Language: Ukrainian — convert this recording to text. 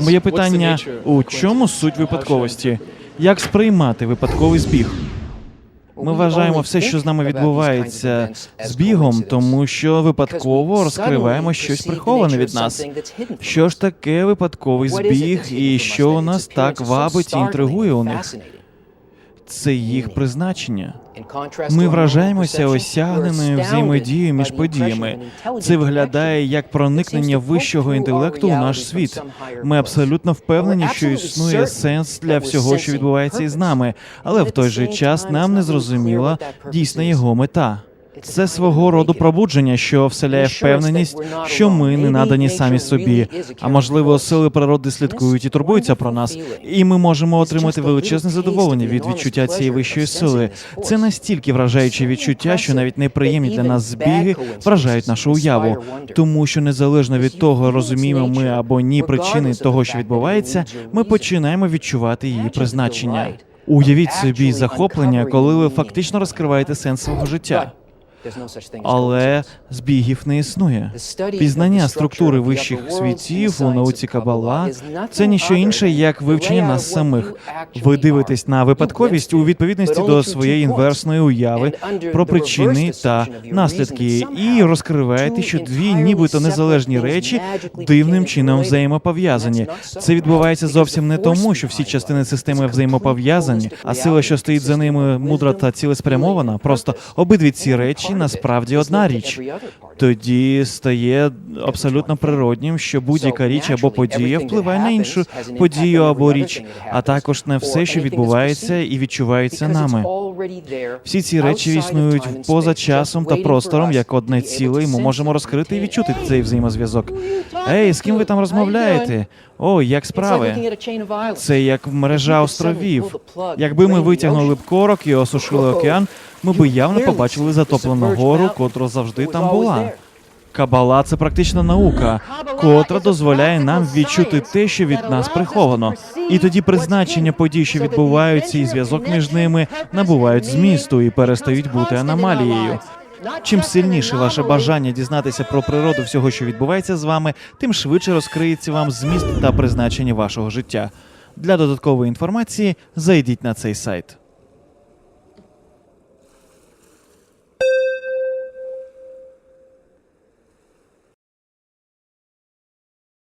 Моє питання у чому суть випадковості? Як сприймати випадковий збіг? Ми вважаємо все, що з нами відбувається збігом, тому що випадково розкриваємо щось приховане від нас. Що ж таке випадковий збіг, і що у нас так вабить і інтригує у них? Це їх призначення. Ми вражаємося осягненою взаємодією між подіями. Це виглядає як проникнення вищого інтелекту у наш світ. Ми абсолютно впевнені, що існує сенс для всього, що відбувається із нами, але в той же час нам не зрозуміла дійсна його мета. Це свого роду пробудження, що вселяє впевненість, що ми не надані самі собі. А можливо, сили природи слідкують і турбуються про нас, і ми можемо отримати величезне задоволення від відчуття цієї вищої сили. Це настільки вражаюче відчуття, що навіть неприємні для нас збіги вражають нашу уяву, тому що незалежно від того, розуміємо ми або ні причини того, що відбувається, ми починаємо відчувати її призначення. Уявіть собі захоплення, коли ви фактично розкриваєте сенс свого життя. Але збігів не існує. Пізнання структури вищих світів у науці Кабала це ніщо інше, як вивчення нас самих. Ви дивитесь на випадковість у відповідності до своєї інверсної уяви про причини та наслідки, і розкриваєте, що дві нібито незалежні речі дивним чином взаємопов'язані. Це відбувається зовсім не тому, що всі частини системи взаємопов'язані, а сила, що стоїть за ними, мудра та цілеспрямована. Просто обидві ці речі насправді одна річ. Тоді стає абсолютно природнім, що будь-яка річ або подія впливає на іншу подію або річ, а також на все, що відбувається і відчувається нами. Всі ці речі існують поза часом та простором як одне ціле, і ми можемо розкрити і відчути цей взаємозв'язок. Ей, з ким ви там розмовляєте? О, як справи? Це як мережа островів. Якби ми витягнули б корок і осушили океан, ми би явно побачили затоплену гору, котра завжди там була. Кабала це практична наука, котра дозволяє нам відчути те, що від нас приховано. І тоді призначення подій, що відбуваються, і зв'язок між ними набувають змісту і перестають бути аномалією. Чим сильніше ваше бажання дізнатися про природу всього, що відбувається з вами, тим швидше розкриється вам зміст та призначення вашого життя. Для додаткової інформації зайдіть на цей сайт.